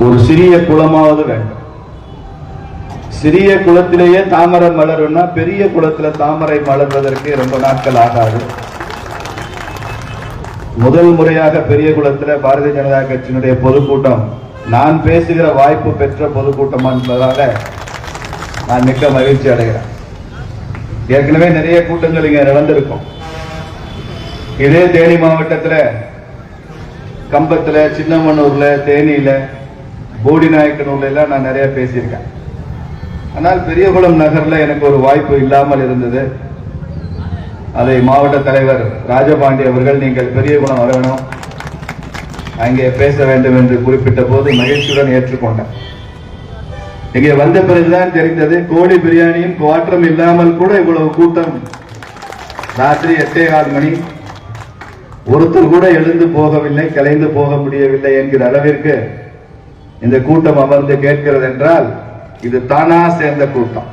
ஒரு சிறிய குளமாவது வேண்டும். சிறிய குளத்திலேயே தாமரை மலரும்னா பெரிய குளத்துல தாமரை மலர்வதற்கு ரொம்ப நாட்கள் ஆகாது. முதல் முறையாக பெரிய குளத்துல பாரதிய ஜனதா கட்சியினுடைய பொதுக்கூட்டம் நான் பேசுகிற வாய்ப்பு பெற்ற பொதுக்கூட்டம் என்பதால நான் மிக்க மகிழ்ச்சி அடைகிறேன். ஏற்கனவே நிறைய கூட்டங்கள் இங்க நடந்திருக்கும். இதே தேனி மாவட்டத்துல கம்பத்துல சின்னமனூர்ல தேனியில போடிநாயக்கனூர்ல எல்லாம் நான் நிறைய பேசியிருக்கேன். ஆனால் பெரியகுளம் நகர்ல எனக்கு ஒரு வாய்ப்பு இல்லாமல் இருந்தது. அதை மாவட்ட தலைவர் ராஜபாண்டி அவர்கள் நீங்கள் பெரியகுளம் வர வேணும். அங்கே பேச வேண்டும் என்று குறிப்பிட்ட போது மகிழ்ச்சியுடன் ஏற்றுக்கொண்டேன். இங்கே வந்த பிறகுதான் தெரிந்தது கோழி பிரியாணியும் குவாற்றம் இல்லாமல் கூட இவ்வளவு கூட்டம் ராத்திரி எட்டே கால் மணி. ஒருத்தர் கூட எழுந்து போகவில்லை கலைந்து போக முடியவில்லை என்கிற அளவிற்கு இந்த கூட்டம் அமர்ந்து கேட்கிறது என்றால் இது தானா சேர்ந்த கூட்டம்.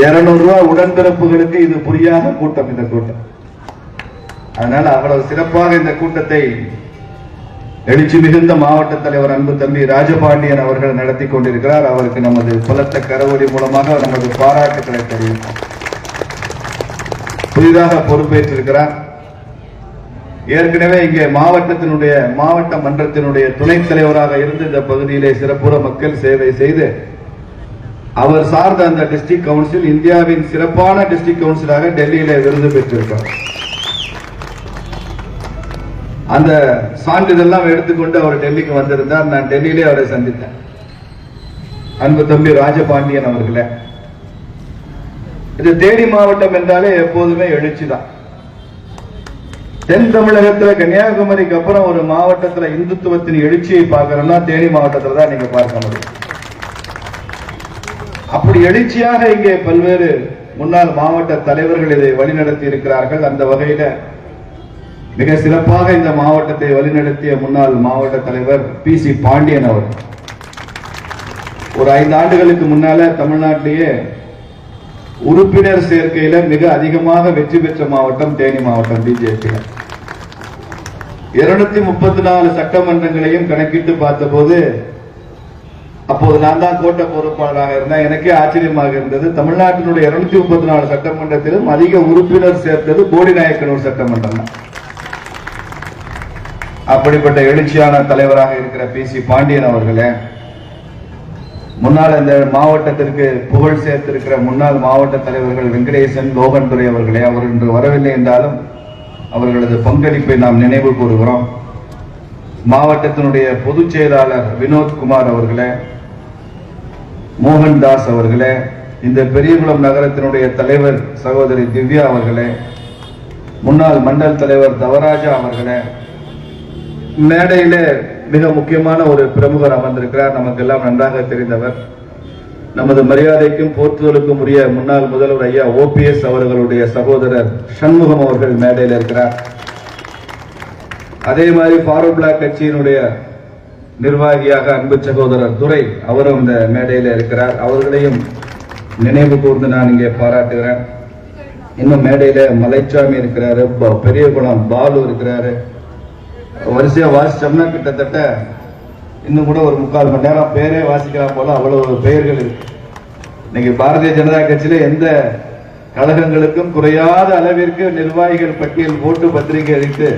இருநூறு ரூபாய் உடன்பிறப்புகளுக்கு இது புரியாத கூட்டம் இந்த கூட்டம். அதனால அவ்வளவு சிறப்பாக இந்த கூட்டத்தை எழுச்சி மிகுந்த மாவட்ட தலைவர் அன்பு தம்பி ராஜபாண்டியன் அவர்கள் நடத்தி கொண்டிருக்கிறார். அவருக்கு நமது பலத்த கரவொலி மூலமாக நமது பாராட்டுக்களை தெரிவிப்போம். புதிதாக பொறுப்பேற்றிருக்கிறார். ஏற்கனவே இங்கே மாவட்டத்தினுடைய மாவட்ட மன்றத்தினுடைய துணைத் தலைவராக இருந்து இந்த பகுதியிலே சிறப்புற மக்கள் சேவை செய்து அவர் சார்ந்த அந்த டிஸ்ட்ரிக்ட் கவுன்சில் இந்தியாவின் சிறப்பான டிஸ்ட்ரிக்ட் கவுன்சிலாக டெல்லியில விருது பெற்றிருக்கார் அந்த சான்றிதழெல்லாம் எடுத்துக்கொண்டு அவர் டெல்லிக்கு வந்திருந்தார். நான் டெல்லியிலே அவரை சந்தித்தேன். அன்பு தம்பி ராஜபாண்டியன் அவர்களே. இது தேனி மாவட்டம் என்றாலே எப்போதுமே எழுச்சிதான் தான். தென் தமிழகத்துல கன்னியாகுமரிக்கு அப்புறம் ஒரு மாவட்டத்துல இந்துத்துவத்தின் எழுச்சியை பார்க்கணும்னா தேனி மாவட்டத்துல தான் நீங்க பார்க்க முடியும். அப்படி எழுச்சியாக இங்கே பல்வேறு முன்னாள் மாவட்ட தலைவர்கள் இதை வழிநடத்தி இருக்கிறார்கள். அந்த வகையில மிக சிறப்பாக இந்த மாவட்டத்தை வழிநடத்திய முன்னாள் மாவட்ட தலைவர் பி சி பாண்டியன் அவர். ஒரு ஐந்து ஆண்டுகளுக்கு முன்னால தமிழ்நாட்டிலேயே உறுப்பினர் சேர்க்கையில மிக அதிகமாக வெற்றி பெற்ற மாவட்டம் தேனி மாவட்டம் பிஜேபி இருநூத்தி முப்பத்தி நாலு சட்டமன்றங்களையும் கணக்கிட்டு பார்த்தபோது அப்போது நான் தான் கோட்ட பொறுப்பாளராக இருந்தேன். எனக்கே ஆச்சரியமாக இருந்தது. தமிழ்நாட்டினுடைய இருநூத்தி முப்பத்தி நாலு சட்டமன்றத்திலும் அதிக உறுப்பினர் சேர்த்தது போடிநாயக்கனூர் சட்டமன்றம் தான். அப்படிப்பட்ட எழுச்சியான தலைவராக இருக்கிற பி சி பாண்டியன் அவர்களே முன்னாள் இந்த மாவட்டத்திற்கு புகழ் சேர்த்திருக்கிற முன்னாள் மாவட்ட தலைவர்கள் வெங்கடேசன் லோகன் துரை அவர்களே அவர் இன்று வரவில்லை என்றாலும் அவர்களது பங்களிப்பை நாம் நினைவு கூறுகிறோம். மாவட்டத்தினுடைய பொதுச் செயலாளர் வினோத்குமார் அவர்களே மோகன்தாஸ் அவர்களே இந்த பெரியகுளம் நகரத்தினுடைய தலைவர் சகோதரி திவ்யா அவர்களே முன்னாள் மண்டல் தலைவர் தவராஜா அவர்களே மேடையிலே மிக முக்கியமான ஒரு பிரமுகர் அமர்ந்திருக்கிறார். நமக்கு எல்லாம் நன்றாக தெரிந்தவர். நமது மரியாதைக்கும் போற்றுதலுக்கும் உரிய முன்னாள் முதல்வர் ஐயா ஓபிஎஸ் அவர்களுடைய சகோதரர் சண்முகம் அவர்கள் மேடையில் இருக்கிறார். அதே மாதிரி ஃபார்வர்ட் பிளாக் கட்சியினுடைய நிர்வாகியாக அன்பு சகோதரர் துரை அவரும் இந்த மேடையில் இருக்கிறார். அவர்களையும் நினைவு கூர்ந்து நான் இங்கே பாராட்டுகிறேன். இன்னும் மேடையில மலைச்சாமி இருக்கிறாரு ப- பெரியகுளம் பாலு இருக்கிறாரு. வரிசையா வாசிச்சோம்னா கிட்டத்தட்ட இன்னும் கூட ஒரு முக்கால் மணி நேரம் பேரே வாசிக்கலாம் போல அவ்வளவு பெயர்கள் இருக்கு. இன்னைக்கு பாரதிய ஜனதா கட்சியில எந்த கழகங்களுக்கும் குறையாத அளவிற்கு நிர்வாகிகள் பட்டியல் போட்டு பத்திரிகை அளித்து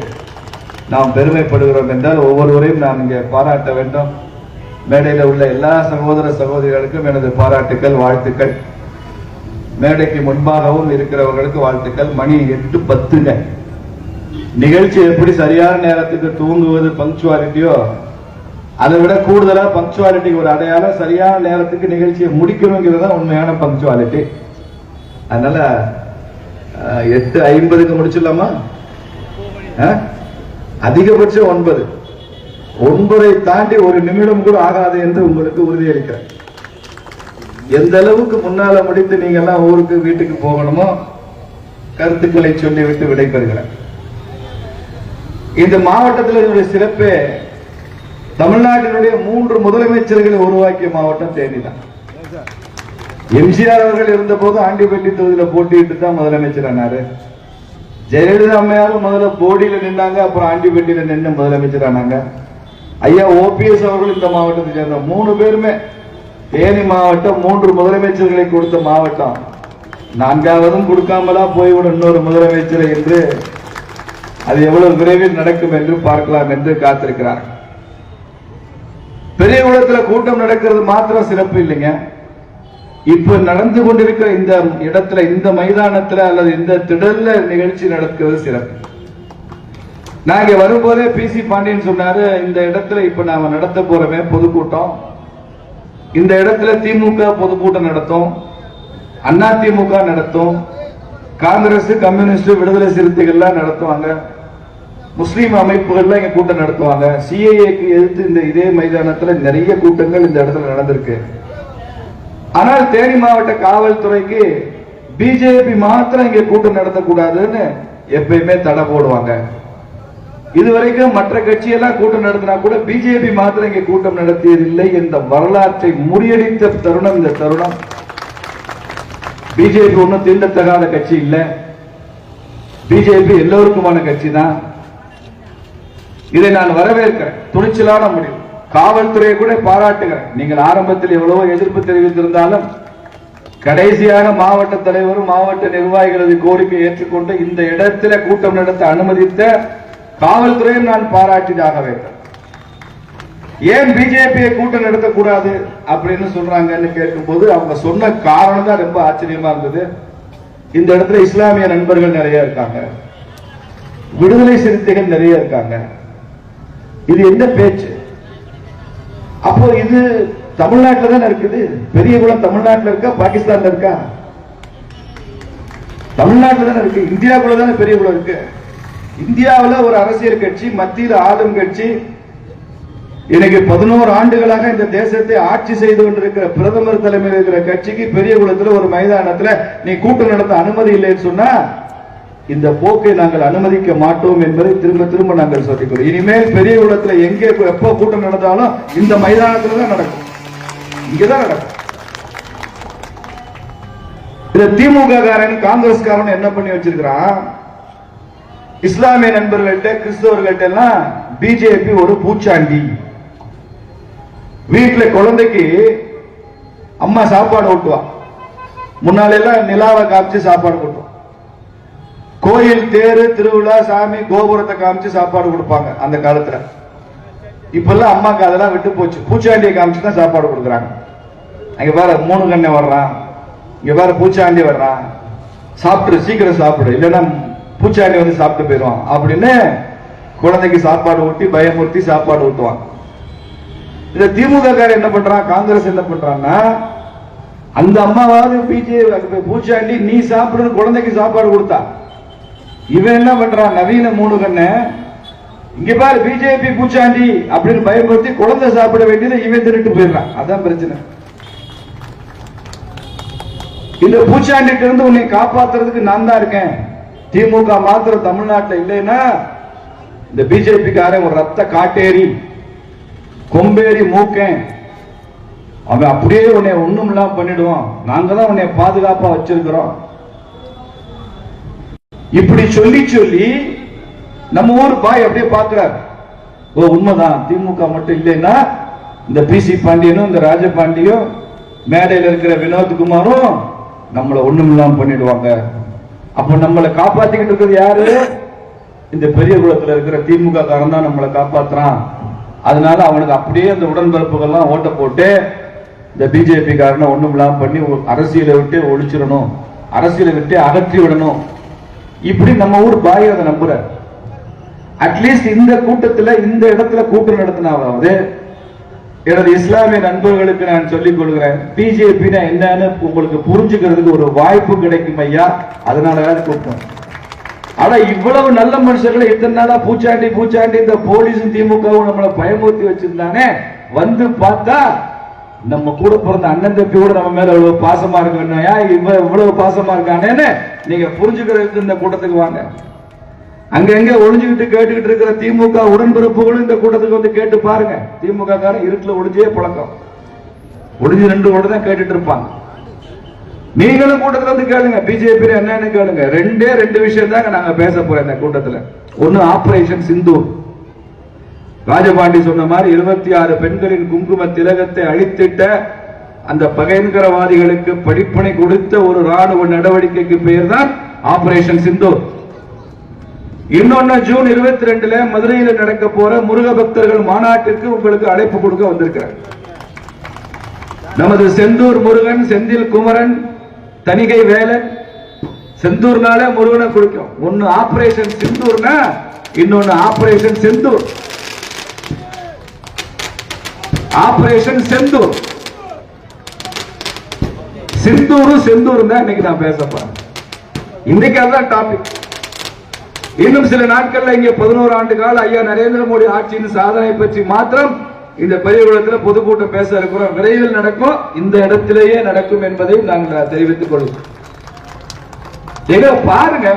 நாம் பெருமைப்படுகிறோம் என்றால் ஒவ்வொருவரையும் நான் இங்கே பாராட்ட வேண்டும். மேடையில் உள்ள எல்லா சகோதர சகோதரிகளுக்கும் எனது பாராட்டுக்கள் வாழ்த்துக்கள். மேடைக்கு முன்பாகவும் இருக்கிறவர்களுக்கு வாழ்த்துக்கள். மணி எட்டு பத்துங்க. நிகழ்ச்சி எப்படி சரியான நேரத்துக்கு தூங்குவது பங்க்சுவாலிட்டியோ அதை விட கூடுதலா பங்க்சுவாலிட்டிக்கு ஒரு அடையாளம் சரியான நேரத்துக்கு நிகழ்ச்சியை முடிக்கணுங்கிறது தான் உண்மையான பங்க்சுவாலிட்டி அதனால எட்டு ஐம்பதுக்கு முடிச்சிடலாமா? அதிகபட்சம் ஒன்பது. ஒன்பதை தாண்டி ஒரு நிமிடம் கூட ஆகாது என்று உங்களுக்கு உறுதியளிக்கிறேன். எந்த அளவுக்கு முன்னால முடித்து நீங்க எல்லாம் ஊருக்கு வீட்டுக்கு போகணுமோ கருத்துக்களை சொல்லிவிட்டு விடைபெறுகிறேன். இந்த மாவட்டத்தில் என்னுடைய சிறப்பே தமிழ்நாட்டினுடைய மூன்று முதலமைச்சர்களை உருவாக்கிய மாவட்டம் தேனி தான் எம்ஜிஆர் அவர்கள் இருந்தபோது ஆண்டிப்பட்டி தொகுதியில் போட்டியிட்டு தான் முதலமைச்சர் ஆனாரு. ஜெயலலிதா அம்மையாரும் முதல்ல போடியில நின்னாங்க அப்புறம் ஆண்டிப்பட்டியில நின்று முதலமைச்சர் ஆனாங்க. ஐயா ஓபிஎஸ் அவர்கள் இந்த மாவட்டத்தை சேர்ந்த மூணு பேருமே தேனி மாவட்டம் மூன்று முதலமைச்சர்களை கொடுத்த மாவட்டம். நான்காவதும் கொடுக்காமலா போய்விடும் இன்னொரு முதலமைச்சர் என்று அது எவ்வளவு விரைவில் நடக்கும் என்று பார்க்கலாம் என்று காத்திருக்கிறார். பெரிய பெரியகுளத்துல கூட்டம் நடக்கிறது மாத்திரம் சிறப்பு இல்லைங்க. இப்ப நடந்து கொண்டிருக்கிற இந்த இடத்துல இந்த மைதானத்துல அல்லது இந்த திடல்ல நிகழ்ச்சி நடக்கிறது சிறப்பு. நான் இங்க வரும்போதே பிசி பாண்டியன் சொன்னாரு இந்த இடத்துல இப்ப நாம நடத்த போறோமே பொதுக்கூட்டம். இந்த இடத்துல திமுக பொதுக்கூட்டம் நடத்தும் அண்ணா திமுக நடத்தும் காங்கிரஸ் கம்யூனிஸ்ட் விடுதலை சிறுத்தைகள்லாம் நடத்துவாங்க. முஸ்லீம் அமைப்புகள்லாம் இங்க கூட்டம் நடத்துவாங்க. சிஏஏக்கு எதிர்த்து இந்த இதே மைதானத்துல நிறைய கூட்டங்கள் இந்த இடத்துல நடந்திருக்கு. ஆனால் தேனி மாவட்ட காவல்துறைக்கு பிஜேபி மாத்திரம் இங்க கூட்டம் நடத்தக்கூடாதுன்னு எப்பயுமே தடை போடுவாங்க. இதுவரைக்கும் மற்ற கட்சியெல்லாம் கூட்டம் நடத்தினா கூட பிஜேபி மாத்திரம் இங்க கூட்டம் நடத்தியதில்லை என்ற வரலாற்றை முறியடித்த தருணம் இந்த தருணம். பிஜேபி ஒன்றும் தீண்டத்தகாத கட்சி இல்ல. பிஜேபி எல்லோருக்குமான கட்சி தான் இதை நான் வரவேற்கிறேன் துணிச்சலான முடிவு. காவல்துறையை கூட பாராட்டுகிறேன். நீங்கள் ஆரம்பத்தில் எவ்வளவோ எதிர்ப்பு தெரிவித்திருந்தாலும் கடைசியான மாவட்ட தலைவரும் மாவட்ட நிர்வாகிகளது கோரிக்கை ஏற்றுக்கொண்டு இந்த இடத்துல கூட்டம் நடத்த அனுமதித்த காவல்துறையும் நான் பாராட்டிதாக வேண்டும். ஏன் பிஜேபியை கூட்டம் நடத்தக்கூடாது அப்படின்னு சொல்றாங்கன்னு கேட்கும்போது அவங்க சொன்ன காரணம் தான் ரொம்ப ஆச்சரியமா இருந்தது. இந்த இடத்துல இஸ்லாமிய நண்பர்கள் நிறைய இருக்காங்க. விடுதலை சிறுத்தைகள் நிறைய இருக்காங்க. இது என்ன பேச்சு? அப்போ இது தமிழ்நாட்டில் தானே இருக்குது? பெரியகுளம் தமிழ்நாட்டில் இருக்கா? பாகிஸ்தான்ல இருக்கா? தமிழ்நாட்டில் தானே இருக்கு. இந்தியாவுக்குள்ள தானே பெரியகுளம் இருக்கு. இந்தியாவில் ஒரு அரசியல் கட்சி மத்தியில் ஆளும் கட்சி. இன்னைக்கு பதினோரு ஆண்டுகளாக இந்த தேசத்தை ஆட்சி செய்து கொண்டிருக்கிற பிரதமர் தலைமையில் இருக்கிற கட்சிக்கு பெரிய குளத்தில் ஒரு மைதானத்துல நீ கூட்டம் நடத்த அனுமதி இல்லைன்னு சொன்னா இந்த போக்கை நாங்கள் அனுமதிக்க மாட்டோம் என்பதை திரும்ப திரும்ப நாங்கள் சொல்லிக்கிறோம் இனிமேல் பெரிய பெரியகுளத்துல எங்கே எப்போ கூட்டம் நடந்தாலும் இந்த மைதானத்துல தான் நடக்கும். இங்கதான் நடக்கும். இந்த திமுக காரன் காங்கிரஸ் காரன் என்ன பண்ணி வச்சிருக்கிறான்? இஸ்லாமிய நண்பர்கள்ட்ட கிறிஸ்தவர்கள்ட்ட எல்லாம் பிஜேபி ஒரு பூச்சாண்டி. வீட்டுல குழந்தைக்கு அம்மா சாப்பாடு ஊட்டுவா. முன்னால எல்லாம் நிலாவை காமிச்சு சாப்பாடு ஊட்டுவா. கோயில் தேரு திருவிழா சாமி கோபுரத்தை காமிச்சு சாப்பாடு கொடுப்பாங்க அந்த காலத்துல. இப்பெல்லாம் அம்மாக்கு அதெல்லாம் விட்டு போச்சு. பூச்சாண்டியை காமிச்சு தான் சாப்பாடு கொடுக்குறாங்க. அங்க பாரு மூணு கண்ணை வர்றான். இங்க பாரு பூச்சாண்டி வர்றான். சாப்பிட்டு சீக்கிரம் சாப்பிடு. இல்லைன்னா பூச்சாண்டி வந்து சாப்பிட்டு போயிடுவான். அப்படின்னு குழந்தைக்கு சாப்பாடு ஊட்டி பயமுறுத்தி சாப்பாடு ஊட்டுவான். இந்த திமுக காரர் என்ன பண்றான்? காங்கிரஸ் என்ன பண்றான்னா அந்த அம்மாவாவது பிஜே பூச்சாண்டி நீ சாப்பிடுன்னு குழந்தைக்கு சாப்பாடு கொடுத்தா. இவன் என்ன பண்றான்? நவீன மூணு கண்ண இங்க பாரு பிஜேபி பூச்சாண்டி அப்படின்னு பயமுறுத்தி குழந்தை சாப்பிட வேண்டியதை இவன் திருட்டு போயிடுறான். அதான் பிரச்சனை. இந்த பூச்சாண்டிட்டு இருந்து உன்னை காப்பாத்துறதுக்கு நான் தான் இருக்கேன். திமுக மாத்திரம் தமிழ்நாட்டில் இல்லைன்னா இந்த பிஜேபி காரன் ஒரு ரத்த காட்டேரி கொம்பேரி மூக்கன். அவன் அப்படியே உன்னை ஒண்ணும் இல்லாம பண்ணிடுவான். நாங்க தான் உன்னை பாதுகாப்பா வச்சிருக்கிறோம். இப்படி சொல்லி சொல்லி நம்ம ஊர் பாய் அப்படியே பாக்குறார். ஓ உண்மைதான். திமுக மட்டும் இல்லைன்னா இந்த பிசி பாண்டியனும் இந்த ராஜபாண்டியும் மேடையில் இருக்கிற வினோத்குமாரும் நம்மளை ஒண்ணும் இல்லாம பண்ணிடுவாங்க. அப்ப நம்மளை காப்பாத்திக்கிட்டு இருக்கிறது யாரு? இந்த பெரிய குளத்துல இருக்கிற திமுக காரன் தான் நம்மளை காப்பாத்துறான். அதனால அவனுக்கு அப்படியே அந்த உடன்பிறப்புகள்லாம் ஓட்ட போட்டு இந்த பிஜேபி காரனை ஒண்ணும் இல்லாம பண்ணி அரசியலை விட்டு ஒழிச்சிடணும். அரசியலை விட்டு அகற்றி விடணும். இப்படி நம்ம ஊர் பாய் அதை நம்புறார். அட்லீஸ்ட் இந்த கூட்டத்துல இந்த இடத்துல கூட்டம் நடத்தினாவது எனது இஸ்லாமிய நண்பர்களுக்கு நான் சொல்லிக் கொள்கிறேன் பிஜேபினா என்னன்னு உங்களுக்கு புரிஞ்சுக்கிறதுக்கு ஒரு வாய்ப்பு கிடைக்கும் ஐயா. அதனாலதான் கூட்டம் ஆனா இவ்வளவு நல்ல மனுஷர்களை இத்தனை நாளா பூச்சாண்டி பூச்சாண்டி இந்த போலீஸும் திமுகவும் நம்மளை பயமுறுத்தி வச்சிருந்தானே. வந்து பார்த்தா நம்ம கூட பிறந்த அண்ணன் தம்பி கூட நம்ம மேல இவ்வளவு பாசமா இருக்கணும் ஏன் இவ இவ்வளவு பாசமா இருக்கானேன்னு நீங்க புரிஞ்சுக்கிறதுக்கு இந்த கூட்டத்துக்கு வாங்க. அங்கங்க ஒளிஞ்சுக்கிட்டு கேட்டுக்கிட்டு இருக்கிற திமுக உடன்பிறப்புகளும் இந்த கூட்டத்துக்கு வந்து கேட்டு பாருங்க. திமுக காரன் இருட்டுல ஒளிஞ்சே பழக்கம். ஒளிஞ்சு ரெண்டு கூட தான் கேட்டுட்டு இருப்பாங்க. நீங்களும் கூட்டத்துல வந்து கேளுங்க. பிஜேபி என்னன்னு கேளுங்க. ரெண்டே ரெண்டு விஷயம் தாங்க நாங்க பேச போறோம் இந்த கூட்டத்துல. ஒண்ணு ஆபரேஷன் சிந்தூர் ராஜபாண்டி சொன்ன மாதிரி இருபத்தி ஆறு பெண்களின் குங்கும திலகத்தை அழித்திட்ட அந்த பகைங்கரவாதிகளுக்கு படிப்பனை கொடுத்த ஒரு ராணுவ நடவடிக்கைக்கு பெயர் தான் ஆபரேஷன் சிந்தூர். இன்னொன்னு ஜூன் இருபத்தி ரெண்டுல மதுரையில் நடக்க போற முருக பக்தர்கள் மாநாட்டிற்கு உங்களுக்கு அழைப்பு கொடுக்க வந்திருக்கிறார். நமது செந்தூர் முருகன் செந்தில் குமரன் தணிகை வேலன் செந்தூர்னால முருகனை குடிக்கும் ஒன்னு ஆபரேஷன் சிந்தூர்னா இன்னொன்னு ஆபரேஷன் செந்தூர். ஆபரேஷன் செந்தூர். சிந்தூரும் செந்தூர் தான் இன்னைக்கு நான் பேச இன்னைக்கு அதுதான் டாபிக் இன்னும் சில நாட்கள்ல இங்க பதினோரு ஆண்டு கால ஐயா நரேந்திர மோடி ஆட்சியின் சாதனை பற்றி மாத்திரம் இந்த பெரியகுளத்தில் பொதுக்கூட்டம் பேச இருக்கிறோம். விரைவில் நடக்கும். இந்த இடத்திலேயே நடக்கும் என்பதை நாங்கள் தெரிவித்துக் கொள்வோம் ஏதோ பாருங்க.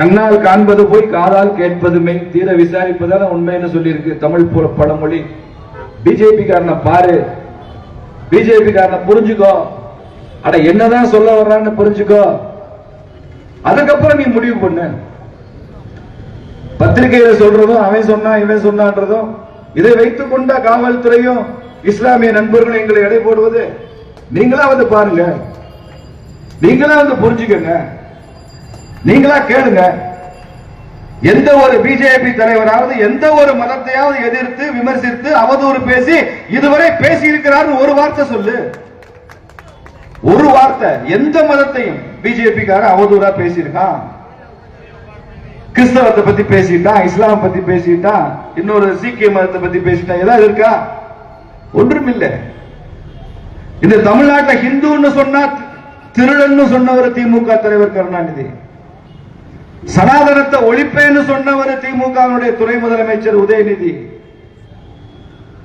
கண்ணால் காண்பது போய் காதால் கேட்பதுமே. தீர விசாரிப்பதான உண்மைன்னு சொல்லியிருக்கு தமிழ் போல பழமொழி. பிஜேபி காரனை பாரு. பிஜேபி காரனை புரிஞ்சுக்கோ. அட என்னதான் சொல்ல வர்றான்னு புரிஞ்சுக்கோ. அதுக்கப்புறம் நீ முடிவு பண்ணு. பத்திரிகையில சொல்றதும் அவன் சொன்னா இவன் சொன்னான்றதும் இதை வைத்துக் கொண்ட காவல்துறையும் இஸ்லாமிய நண்பர்களும் எங்களை எடை போடுவது. நீங்களா வந்து பாருங்க. நீங்களா வந்து புரிஞ்சுக்கங்க. நீங்களா கேளுங்க. எந்த ஒரு பிஜேபி தலைவராவது எந்த ஒரு மதத்தையாவது எதிர்த்து விமர்சித்து அவதூறு பேசி இதுவரை பேசி இருக்கிறார் ஒரு வார்த்தை சொல்லு. ஒரு வார்த்தை எந்த மதத்தையும் பிஜேபிக்கார அவதூறா பேசியிருக்கான் கிறிஸ்தவத்தை பத்தி பேசிட்டான் இஸ்லாம் பத்தி பேசிட்டான் இன்னொரு சீக்கிய மதத்தை பத்தி பேசிட்டான் ஏதாவது இருக்கா? ஒன்றும் இல்லை இந்த தமிழ்நாட்டில் ஹிந்துன்னு சொன்னா திருடன்னு சொன்னவர் திமுக தலைவர் கருணாநிதி. சனாதனத்தை ஒழிப்பேன்னு சொன்னவர் திமுகவினுடைய துணை முதலமைச்சர் உதயநிதி.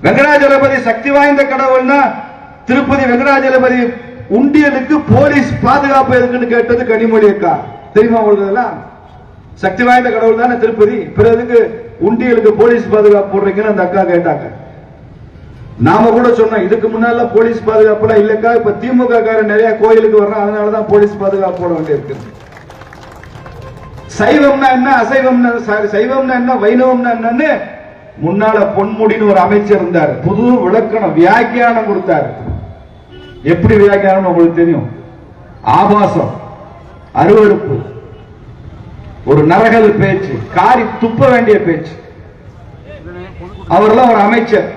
வெங்கடாஜலபதி சக்தி வாய்ந்த கடவுள்னா திருப்பதி வெங்கடாஜலபதி உண்டியலுக்கு போலீஸ் பாதுகாப்பு எதுக்குன்னு கேட்டது கனிமொழி அக்கா. தெரியுமா உங்களுக்கு சக்தி வாய்ந்த கடவுள் தானே திருப்பதி? பிறகு உண்டியலுக்கு போலீஸ் பாதுகாப்பு போடுறீங்கன்னு அந்த அக்கா கேட்டாங்க. நாம கூட சொன்னோம் இதுக்கு முன்னால போலீஸ் பாதுகாப்புலாம் இல்லக்கா இப்ப திமுக காரன் நிறைய கோயிலுக்கு வர்றோம் அதனாலதான் போலீஸ் பாதுகாப்பு போட வேண்டியிருக்கு. சைவம்னா என்ன? அசைவம்னா sorry, சைவம்னா என்ன? வைணவம்னா என்னன்னு முன்னால பொன்முடின்னு ஒரு அமைச்சர் இருந்தார். புது விளக்கணம் வியாக்கியானம் கொடுத்தாரு. எப்படி வியாக்கியானம் உங்களுக்கு தெரியும்? ஆபாசம் அருவறுப்பு ஒரு நரகல் பேச்சு காரி துப்ப வேண்டிய பேச்சு. அவர்லாம் ஒரு அமைச்சர்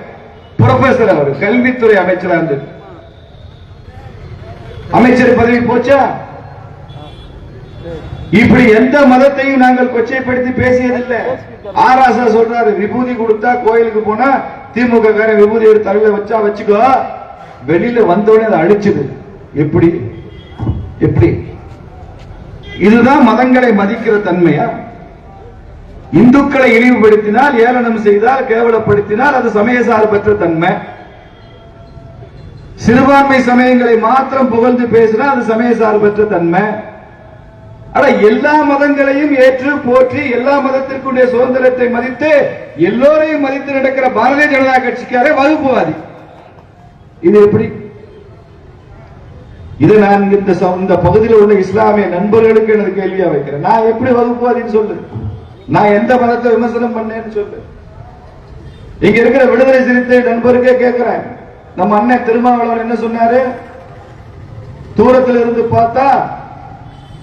புரொஃபசர் அவர் கல்வித்துறை அமைச்சரா இருந்தது. அமைச்சர் பதவி போச்சா? இப்படி எந்த மதத்தையும் நாங்கள் கொச்சைப்படுத்தி பேசியதில்லை. ஆராசா சொல்றாரு விபூதி கொடுத்தா கோயிலுக்கு போனா திமுக கார விபூதி தலையில வச்சா வச்சுக்கோ. வெளியில வந்தோடனே அதை அழிச்சுது. எப்படி? எப்படி? இதுதான் மதங்களை மதிக்கிற தன்மையா? இந்துக்களை இழிவுபடுத்தினால் ஏளனம் செய்தால் கேவலப்படுத்தினால் அது சமய சார்பற்ற தன்மை. சிறுபான்மை சமயங்களை மாத்திரம் புகழ்ந்து பேசினா அது சமய சார்பற்ற தன்மை. ஆனா எல்லா மதங்களையும் ஏற்று போற்றி எல்லா மதத்திற்குடைய சுதந்திரத்தை மதித்து எல்லோரையும் மதித்து நடக்கிற பாரதிய ஜனதா கட்சிக்காரே வகுப்புவாதி. இது எப்படி? இது நான் இந்த ச- இந்த பகுதியில் உள்ள இஸ்லாமிய நண்பர்களுக்கு எனது கேள்வியா வைக்கிறேன். நான் எப்படி வகுப்புவாதின்னு சொல்லு. நான் எந்த மதத்தை விமர்சனம் பண்ணேன்னு சொல்லு. இங்க இருக்கிற விடுதலை சிறுத்தை நண்பருக்கே கேட்கிறேன் நம்ம அண்ணன் திருமாவளவன் என்ன சொன்னாரு? தூரத்தில் இருந்து பார்த்தா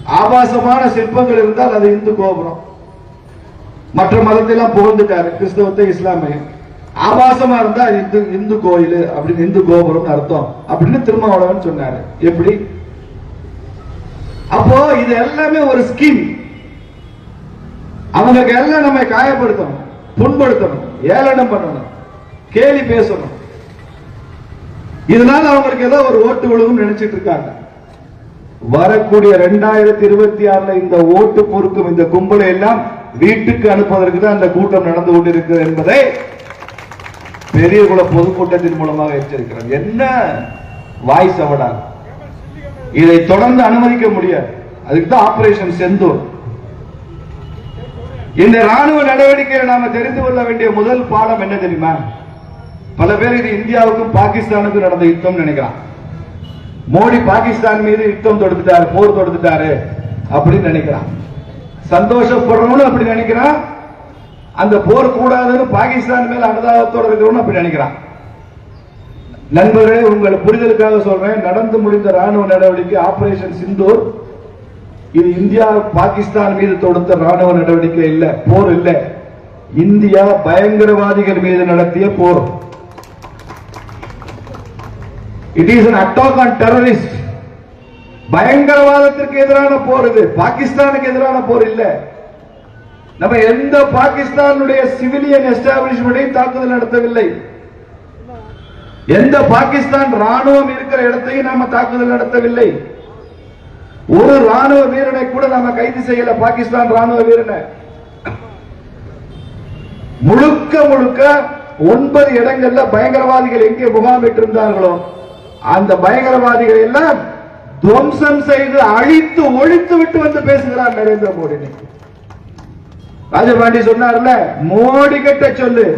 ஆபாசமான சிற்பங்கள் இருந்தால் அது இந்து கோபுரம். மற்ற மதத்தையெல்லாம் புகழ்ந்துட்டாரு. கிறிஸ்தவத்தை இஸ்லாமியம் ஆபாசமா இருந்தா அது இந்து இந்து கோயில் அப்படின்னு இந்து கோபுரம் அர்த்தம். அப்படின்னு திருமாவளவன் சொன்னாரு. எப்படி? அப்போ இது எல்லாமே ஒரு ஸ்கீம் அவங்க எல்லாம் நம்ம காயப்படுத்தணும் புண்படுத்தணும் ஏளனம் பண்ணணும் கேலி பேசணும். இதனால அவங்களுக்கு ஏதோ ஒரு ஓட்டு விழுவும் நினைச்சிட்டு இருக்காங்க. வரக்கூடிய ரெண்டாயிரத்தி இருபத்தி ஆறுல இந்த ஓட்டு பொறுக்கும் இந்த கும்பலை எல்லாம் வீட்டுக்கு அனுப்புவதற்கு தான் இந்த கூட்டம் நடந்து கொண்டிருக்கிறது என்பதை பெரியகுள பொதுக்கூட்டத்தின் மூலமாக எச்சரிக்கிறோம். என்ன? வாய் சவடா இதை தொடர்ந்து அனுமதிக்க முடியாது. அதுக்கு தான் ஆபரேஷன் செந்தூர் இந்த ராணுவ நடவடிக்கையை நாம தெரிந்து கொள்ள வேண்டிய முதல் பாடம் என்ன தெரியுமா? பல பேர் இது இந்தியாவுக்கும் பாகிஸ்தானுக்கும் நடந்த யுத்தம் நினைக்கிறான் மோடி பாகிஸ்தான் மீது யுத்தம் தொடுத்துட்டாரு போர் தொடுத்துட்டாரு அப்படின்னு நினைக்கிறான். சந்தோஷப்படணும்னு அப்படி நினைக்கிறான். அந்த போர் கூடாதுன்னு பாகிஸ்தான் மேல அனுதாபத்தோட இருக்கிறவன் அப்படி நினைக்கிறான். நண்பர்களே உங்கள் புரிதலுக்காக சொல்றேன். நடந்து முடிந்த ராணுவ நடவடிக்கை ஆபரேஷன் சிந்தூர். இது இந்தியா பாகிஸ்தான் மீது தொடுத்த ராணுவ நடவடிக்கை இல்லை போர் இல்லை. இந்தியா பயங்கரவாதிகள் மீது நடத்திய போர். It is an attack on terrorist பயங்கரவாதத்திற்கு எதிரான போர் இது. பாகிஸ்தானுக்கு எதிரான போர் இல்ல. நம்ம எந்த பாகிஸ்தானுடைய சிவிலியன் எஸ்டாபிளிஷ்மெண்டையும் தாக்குதல் நடத்தவில்லை. எந்த பாகிஸ்தான் ராணுவம் இருக்கிற இடத்தையும் நாம தாக்குதல் நடத்தவில்லை. ஒரு ராணுவ வீரனை கூட நாம கைது செய்யல. பாகிஸ்தான் ராணுவ வீரனை. முழுக்க முழுக்க ஒன்பது இடங்கள்ல பயங்கரவாதிகள் எங்கே முகாமிட்டு இருந்தார்களோ அந்த பயங்கரவாதிகளை எல்லாம் துவம்சம் செய்து அழித்து ஒழித்து விட்டு வந்து பேசுகிறார் நரேந்திர மோடி ராஜபாண்டி சொன்னார்ல மோடி கிட்ட சொல்லு.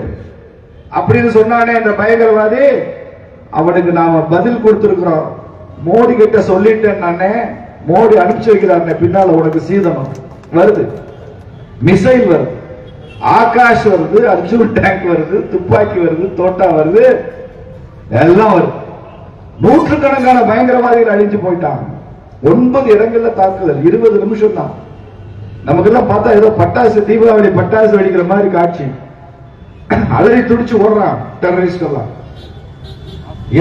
அப்படின்னு சொன்னானே அந்த பயங்கரவாதி. அவனுக்கு நாம பதில் கொடுத்திருக்கிறோம். மோடி கிட்ட சொல்லிட்டேன் நானே. மோடி அனுப்பிச்சு வைக்கிறார் பின்னால உனக்கு சீதனம். வருது. மிசைல் வருது. ஆகாஷ் வருது அர்ஜுன் டேங்க் வருது துப்பாக்கி வருது தோட்டா வருது. எல்லாம் வருது. நூற்றுக்கணக்கான பயங்கரவாதிகள் அழிஞ்சு போயிட்டாங்க. ஒன்பது இடங்கள்ல தாக்குதல் இருபது நிமிஷம் தான் நமக்கு எல்லாம் பார்த்தா ஏதோ பட்டாசு தீபாவளி பட்டாசு வெடிக்கிற மாதிரி காட்சி. அலறி துடிச்சு ஓடுறான் டெரரிஸ்ட் எல்லாம்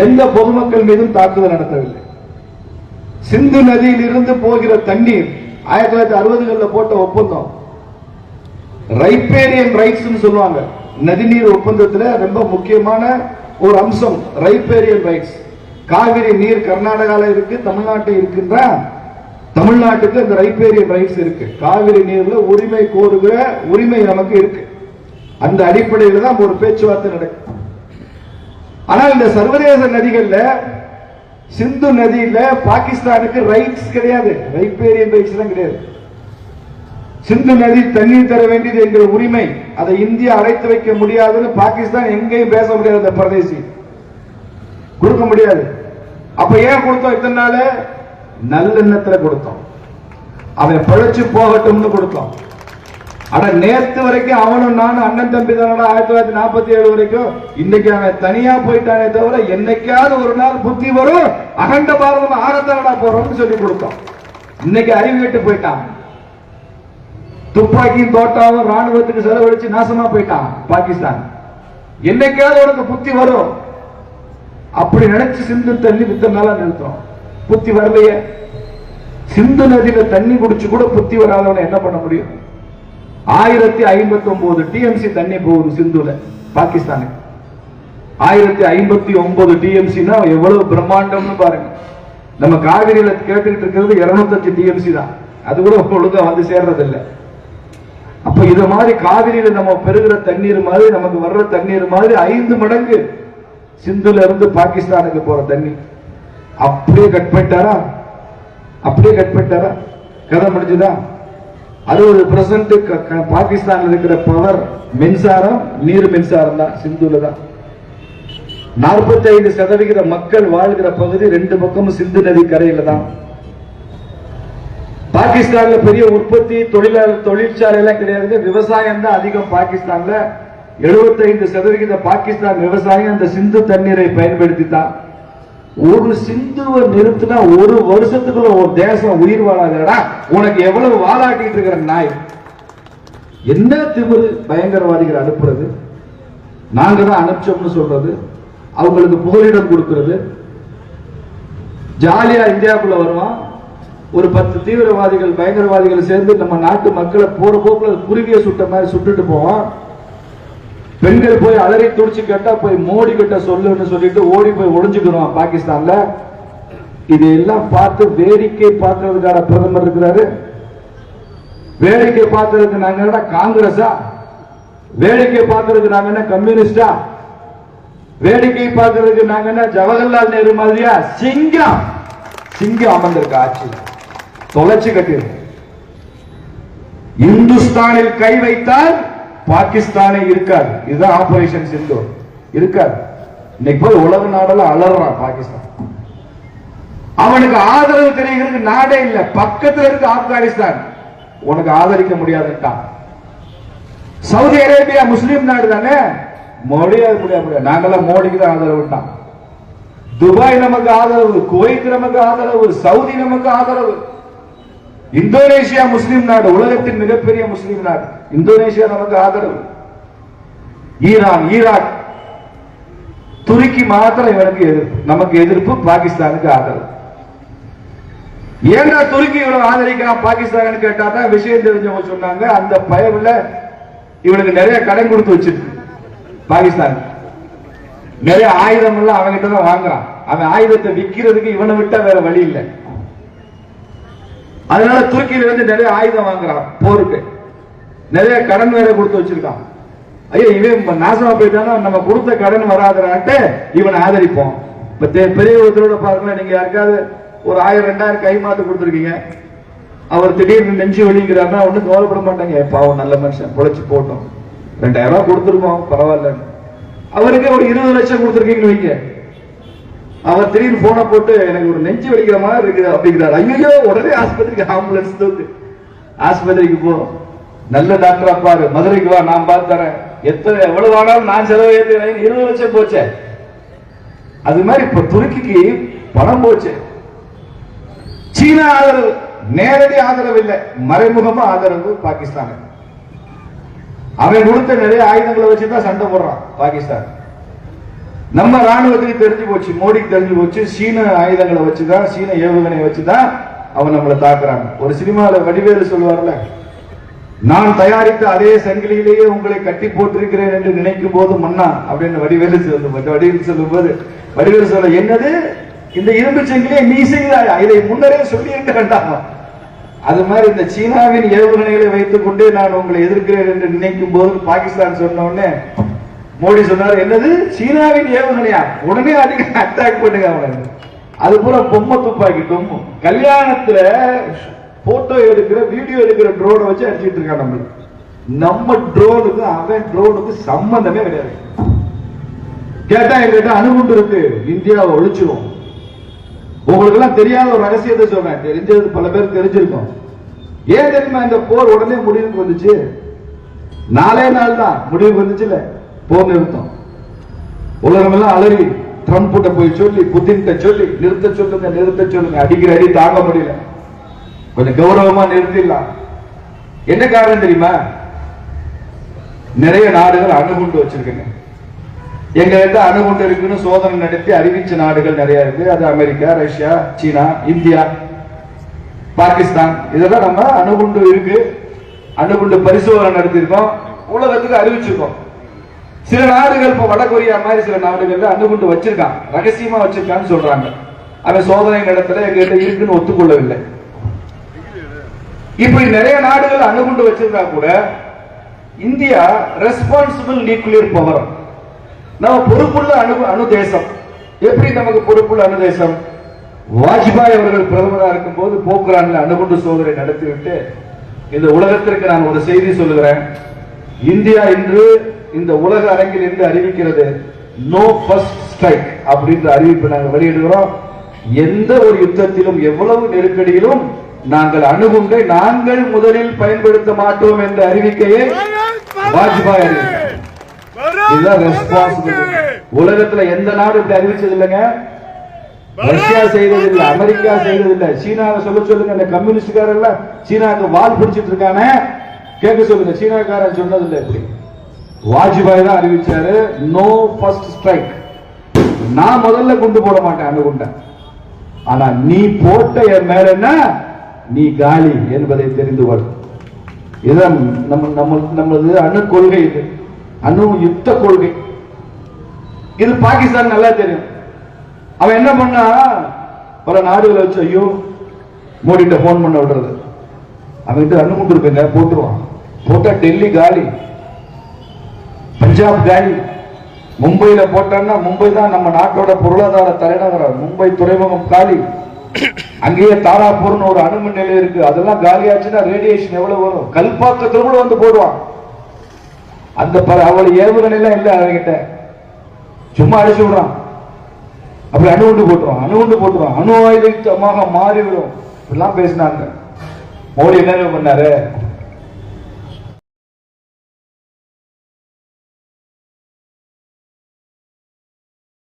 எந்த பொதுமக்கள் மீதும் தாக்குதல் நடத்தவில்லை. சிந்து நதியில் இருந்து போகிற தண்ணீர் ஆயிரத்தி தொள்ளாயிரத்தி அறுபதுகளில் போட்ட ஒப்பந்தம். ரைப்பேரியன் ரைட்ஸ் சொல்லுவாங்க. நதிநீர் ஒப்பந்தத்தில் ரொம்ப முக்கியமான ஒரு அம்சம் ரைப்பேரியன் ரைட்ஸ் காவிரி நீர் கர்நாடகால இருக்கு தமிழ்நாட்டில் இருக்கின்ற தமிழ்நாட்டுக்கு இந்த ரைப்பேரியன் ரைட்ஸ் இருக்கு. காவிரி நீர்ல உரிமை கோருகிற உரிமை நமக்கு இருக்கு. அந்த அடிப்படையில் தான் ஒரு பேச்சுவார்த்தை நடக்கும் ஆனால் இந்த சர்வதேச நதிகள்ல சிந்து நதியில பாகிஸ்தானுக்கு ரைட்ஸ் கிடையாது. ரைப்பேரியன் ரைட்ஸ் தான் கிடையாது. சிந்து நதி தண்ணீர் தர வேண்டியது எங்கள் உரிமை அதை இந்தியா அடைத்து வைக்க முடியாதுன்னு பாகிஸ்தான் எங்கேயும் பேச முடியாது அந்த பிரதேசி கொடுக்க முடியாது. அப்ப ஏன் கொடுத்தோம் இத்தனை நாள் நல்லெண்ணத்துல கொடுத்தோம். அவன் பிழைச்சு போகட்டும்னு கொடுத்தோம். ஆனா நேத்து வரைக்கும் அவனும் நானும் அண்ணன் தம்பி தானடா ஆயிரத்தி தொள்ளாயிரத்தி நாற்பத்தி ஏழு வரைக்கும். இன்னைக்கு அவன் தனியா போயிட்டானே தவிர என்னைக்காவது ஒரு நாள் புத்தி வரும். அகண்ட பாரதம் ஆகத்தானடா போறோம்னு சொல்லி கொடுத்தோம். இன்னைக்கு அறிவு கட்டு போயிட்டான். துப்பாக்கியும் தோட்டாவும் ராணுவத்துக்கு செலவழிச்சு நாசமா போயிட்டான் பாகிஸ்தான். என்னைக்காவது உனக்கு புத்தி வரும். அப்படி நினைச்சு சிந்து தண்ணி வித்த நாளா நிறுத்தோம். புத்தி வரலையே. சிந்து நதியில தண்ணி குடிச்சு கூட புத்தி வராதவன என்ன பண்ண முடியும்? ஆயிரத்தி ஐம்பத்தி ஒன்பது டிஎம்சி தண்ணி போகுது சிந்துல பாகிஸ்தானுக்கு. ஆயிரத்தி ஐம்பத்தி ஒன்பது டிஎம்சினா எவ்வளவு பிரம்மாண்டம்னு பாருங்க. நம்ம காவிரியில கேட்டுக்கிட்டு இருக்கிறது இருநூத்தஞ்சு டிஎம்சி தான். அது கூட ஒழுங்கா வந்து சேர்றது இல்ல அப்ப இது மாதிரி காவிரியில நம்ம பெறுகிற தண்ணீர் மாதிரி நமக்கு வர்ற தண்ணீர் மாதிரி ஐந்து மடங்கு சிந்துல இருந்து பாகிஸ்தானுக்கு போற தண்ணி. அப்படியே கட் பண்ணிட்டாரா? அப்படியே கட் பண்ணிட்டாரா? கதை முடிஞ்சுதா? அறுபது பர்சன்ட் பாகிஸ்தான்ல இருக்கிற பவர் மின்சாரம் நீர் மின்சாரம் தான் சிந்துல தான். நாற்பத்தி ஐந்து சதவிகித மக்கள் வாழ்கிற பகுதி ரெண்டு பக்கமும் சிந்து நதி கரையில தான். பாகிஸ்தான்ல பெரிய உற்பத்தி தொழிலாளர் தொழிற்சாலை எல்லாம் கிடையாது விவசாயம் தான் அதிகம் பாகிஸ்தான்ல. 75% சதவிகித பாகிஸ்தான் விவசாயம் அந்த சிந்து தண்ணீரை பயன்படுத்தி தான் ஒரு சிந்துவை நிறுத்தினா ஒரு வருஷத்துக்குள்ள ஒரு தேசம் உயிர் வாழாதடா. உனக்கு எவ்வளவு வாழாட்டிட்டு இருக்கிற நாய்? என்ன திமிரு பயங்கரவாதிகள் அனுப்புறது? நாங்க தான் அனுப்பிச்சோம்னு சொல்றது. அவங்களுக்கு புகலிடம் கொடுக்கிறது. ஜாலியா இந்தியாவுக்குள்ள வருவான். ஒரு பத்து தீவிரவாதிகள் பயங்கரவாதிகள் சேர்ந்து நம்ம நாட்டு மக்களை போற போக்குல குருவியை சுட்ட மாதிரி சுட்டுட்டு போவான். பெண்கள் போய் அலறி துடிச்சு கேட்டா போய் மோடி கிட்ட சொல்லுன்னு சொல்லிட்டு ஓடி போய் ஒளிஞ்சுக்கிறோம் பாகிஸ்தான்ல. இதையெல்லாம் பார்த்து வேடிக்கை பார்க்கறதுக்கான பிரதமர் இருக்கிறாரு. வேடிக்கை பார்க்கறதுக்கு நாங்க என்ன காங்கிரஸா? வேடிக்கை பார்க்கறதுக்கு நாங்க என்ன கம்யூனிஸ்டா? வேடிக்கை பார்க்கறதுக்கு நாங்க என்ன ஜவஹர்லால் நேரு மாதிரியா? சிங்கம்! சிங்கம் அமர்ந்திருக்க ஆட்சி. தொலைச்சு கட்டிடும் இந்துஸ்தானில் கை வைத்தால் பாகிஸ்தானே இருக்காது. இதுதான் ஆபரேஷன் சிந்து இருக்காது. இன்னைக்கு போய் உலக நாடெல்லாம் அலறான் பாகிஸ்தான். அவனுக்கு ஆதரவு தெரிகிறதுக்கு நாடே இல்ல. பக்கத்துல இருக்கு ஆப்கானிஸ்தான். உனக்கு ஆதரிக்க முடியாதுட்டான் சவுதி அரேபியா முஸ்லீம் நாடு தானே? முடியாது முடியாது முடியாது. நாங்கெல்லாம் மோடிக்கு தான் ஆதரவு துபாய் நமக்கு ஆதரவு குவைத் நமக்கு ஆதரவு சவுதி நமக்கு ஆதரவு. இந்தோனேஷியா முஸ்லீம் நாடு உலகத்தின் மிகப்பெரிய முஸ்லீம் நாடு. இந்தோனேஷியா நமக்கு ஆதரவு. ஈரான் ஈராக் துருக்கி மாத்திரம் இவனுக்கு எதிர்ப்பு நமக்கு எதிர்ப்பு பாகிஸ்தானுக்கு ஆதரவு. ஏன்னா துருக்கி இவ்வளவு ஆதரிக்கிறான் பாகிஸ்தான் கேட்டா தான் விஷயம் தெரிஞ்சவங்க சொன்னாங்க அந்த பயவுல இவனுக்கு நிறைய கடன் கொடுத்து வச்சிருக்கு பாகிஸ்தான். நிறைய ஆயுதம் எல்லாம் அவங்கிட்ட தான் வாங்குறான். அவன் ஆயுதத்தை விக்கிறதுக்கு இவனை விட்டா வேற வழி இல்லை. அதனால துருக்கியில இருந்து நிறைய ஆயுதம் வாங்குறான் போருக்கு. நிறைய கடன் வேற கொடுத்து வச்சிருக்கான். ஐயோ இவன் நாசமா போயிட்டானா? நம்ம கொடுத்த கடன் வராதனாட்டு இவனை ஆதரிப்போம். இப்ப பெரிய ஒருத்தரோட பாருங்களேன் நீங்க யாருக்காவது ஒரு ஆயிரம் ரெண்டாயிரம் கை மாத்து கொடுத்துருக்கீங்க. அவர் திடீர்னு நெஞ்சு வலிங்கிறாருன்னா ஒண்ணும் கவலைப்பட மாட்டாங்க. பாவம் நல்ல மனுஷன் பொழைச்சு போட்டோம். ரெண்டாயிரம் ரூபாய் கொடுத்துருக்கோம் பரவாயில்ல. அவருக்கு ஒரு இருபது லட்சம் கொடுத்துருக்கீங்கன்னு வைங்க. அவர் திடீர்னு போனை போட்டு எனக்கு ஒரு நெஞ்சு வலிக்கிற மாதிரி இருக்குது அப்படிங்கிறாரு. ஐயோ உடனே ஆஸ்பத்திரிக்கு ஆம்புலன்ஸ் தோத்து ஆஸ்பத்திரிக்கு போறோம் நல்ல டாக்டரா பாரு. மதுரைக்கு வா நான் பார்த்து தரேன். எத்தனை எவ்வளவு ஆனாலும் நான் செலவு ஏத்துக்கிறேன் இருபது லட்சம் போச்சே. அது மாதிரி இப்ப துருக்கிக்கு பணம் போச்சு. சீனா ஆதரவு நேரடி ஆதரவு இல்லை. மறைமுகமா ஆதரவு பாகிஸ்தானுக்கு அவன் கொடுத்த நிறைய ஆயுதங்களை வச்சுதான் சண்டை போடுறான் பாகிஸ்தான். நம்ம ராணுவத்துக்கு தெரிஞ்சு போச்சு மோடிக்கு தெரிஞ்சு போச்சு. சீன ஆயுதங்களை வச்சுதான் சீன ஏவுகணை வச்சுதான் அவன் நம்மளை தாக்குறாங்க ஒரு சினிமாவில் வடிவேலு சொல்லுவார்ல நான் தயாரித்த அதே சங்கிலியிலேயே உங்களை கட்டி போட்டிருக்கிறேன் என்று நினைக்கும் போது மன்னா அப்படின்னு வடிவேலு சொல்லும் வடிவேலு சொல்லும் போது வடிவேலு சொல்ல என்னது? இந்த இரும்பு சங்கிலியை நீ செய்தாயா? இதை முன்னரே சொல்லி இருக்க வேண்டாம் அது மாதிரி இந்த சீனாவின் ஏவுகணைகளை வைத்துக் கொண்டே நான் உங்களை எதிர்க்கிறேன் என்று நினைக்கும் போது பாகிஸ்தான் சொன்ன உடனே மோடி சொன்னார் என்னது? சீனாவின் ஏவுகணையா? உடனே அதிக அட்டாக் பண்ணுங்க அவனை. அது போல பொம்மை துப்பாக்கி கல்யாணத்துல போட்டோ எடுக்கிற வீடியோ எடுக்கிற ட்ரோனை வச்சு அடிச்சிட்டு இருக்கான் நம்ம நம்ம ட்ரோனுக்கு அவன் ட்ரோனுக்கு சம்பந்தமே கிடையாது. கேட்டா எங்கிட்ட அணுகுண்டு இருக்கு. இந்தியாவை ஒழிச்சிடும் உங்களுக்கு எல்லாம் தெரியாத ஒரு ரகசியத்தை சொல்றேன். தெரிஞ்சது பல பேர் தெரிஞ்சிருக்கும். ஏன் தெரியுமா இந்த போர் உடனே முடிவுக்கு வந்துச்சு? நாலே நாள் தான். முடிவுக்கு வந்துச்சுல போர் நிறுத்தம். உலகம் எல்லாம் அலறி ட்ரம்ப் கிட்ட போய் சொல்லி புத்தின்கிட்ட சொல்லி நிறுத்த சொல்லுங்க நிறுத்த சொல்லுங்க. அடிக்கிற அடி தாங்க முடியல. கொஞ்சம் கௌரவமா நிறுத்திடலாம். என்ன காரணம் தெரியுமா? நிறைய நாடுகள் அணுகுண்டு வச்சிருக்குங்க. எங்க கிட்ட அணுகுண்டு இருக்குன்னு சோதனை நடத்தி அறிவிச்ச நாடுகள் நிறைய இருக்கு. அது America Russia China India Pakistan. இதெல்லாம் நம்ம அணுகுண்டு இருக்கு. அணுகுண்டு பரிசோதனை நடத்தியிருக்கோம். உலகத்துக்கு அறிவிச்சிருக்கோம். சில நாடுகள் இப்ப வடகொரியா மாதிரி சில நாடுகள்ல அணுகுண்டு வச்சிருக்கான் ரகசியமா வச்சிருக்கான்னு சொல்றாங்க. அவன் சோதனை நடத்தல எங்ககிட்ட இருக்குன்னு ஒத்துக்கொள்ளவில்லை. இப்படி நிறைய நாடுகள் அணுகுண்டு வச்சிருந்தா கூட இந்தியா ரெஸ்பான்சிபிள் நியூக்ளியர் பவர் நம்ம பொறுப்புள்ள அணு அணு தேசம். எப்படி நமக்கு பொறுப்புள்ள அணு தேசம்? வாஜ்பாய் அவர்கள் பிரதமராக இருக்கும்போது போக்ரான்ல அணுகுண்டு சோதனை நடத்திவிட்டு இந்த உலகத்திற்கு நான் ஒரு செய்தி சொல்லுகிறேன். இந்தியா இன்று இந்த உலக அரங்கில் இருந்து அறிவிக்கிறது நோ ஃபர்ஸ்ட் ஸ்ட்ரைக் அப்படின்ற அறிவிப்பை நாங்கள் வெளியிடுகிறோம். எந்த ஒரு யுத்தத்திலும் எவ்வளவு நெருக்கடியிலும் நாங்கள் அணுகுண்டை நாங்கள் முதலில் பயன்படுத்த மாட்டோம் என்ற அறிவிக்கையை வாஜ்பாய் இதுதான் ரெஸ்பான்சிபிலிட்டி உலகத்துல எந்த நாடு இப்படி அறிவிச்சது இல்லைங்க ரஷ்யா செய்தது இல்ல அமெரிக்கா செய்தது இல்ல சீனாவை சொல்ல சொல்லுங்க இந்த கம்யூனிஸ்ட்காரர் எல்லாம் சீனாவுக்கு வால் பிடிச்சிட்டு இருக்கானே? கேட்க சொல்லுங்க சீனாக்காரன் சொன்னது இல்ல இப்படி. வாஜ்பாய் தான் அறிவிச்சாரு நோ ஃபர்ஸ்ட் ஸ்ட்ரைக் நான் முதல்ல குண்டு போட மாட்டேன் அந்த குண்டை ஆனா நீ போட்ட என் மேல என்ன? நீ காலி என்பதை தெரிந்து கொள் இதுதான் நம்ம நம்ம நமது அணு கொள்கை இது. அணு யுத்த கொள்கை. இது பாகிஸ்தான் நல்லா தெரியும். அவன் என்ன பண்ணா? பல நாடுகளை வச்சு ஐயோ மோடிட்ட போன் பண்ண விடுறது. அவன்கிட்ட அண்ணு கொண்டு இருப்பேங்க போட்டுருவான். போட்டா டெல்லி காலி. பஞ்சாப் காலி. மும்பையில போட்டான்னா மும்பை தான் நம்ம நாட்டோட பொருளாதார தலைநகரம். மும்பை துறைமுகம் காலி. அங்கேயே தாராப்பூர்னு ஒரு அணுமின் நிலையம் இருக்கு. அதெல்லாம் காலியாச்சுன்னா ரேடியேஷன் எவ்வளவு வரும்? கல்பாக்கத்துல கூட வந்து போடுவான். அந்த ப அவளை ஏவுகணை எல்லாம் இல்ல அவங்கிட்ட சும்மா அடிச்சு விடுறான். அப்படி அணுகுண்டு போட்டுருவான் அணுகுண்டு போட்டுருவான் அணு ஆயுதமாக மாறிவிடும். இப்படிலாம் பேசினாங்க. மோடி என்ன பண்ணாரு?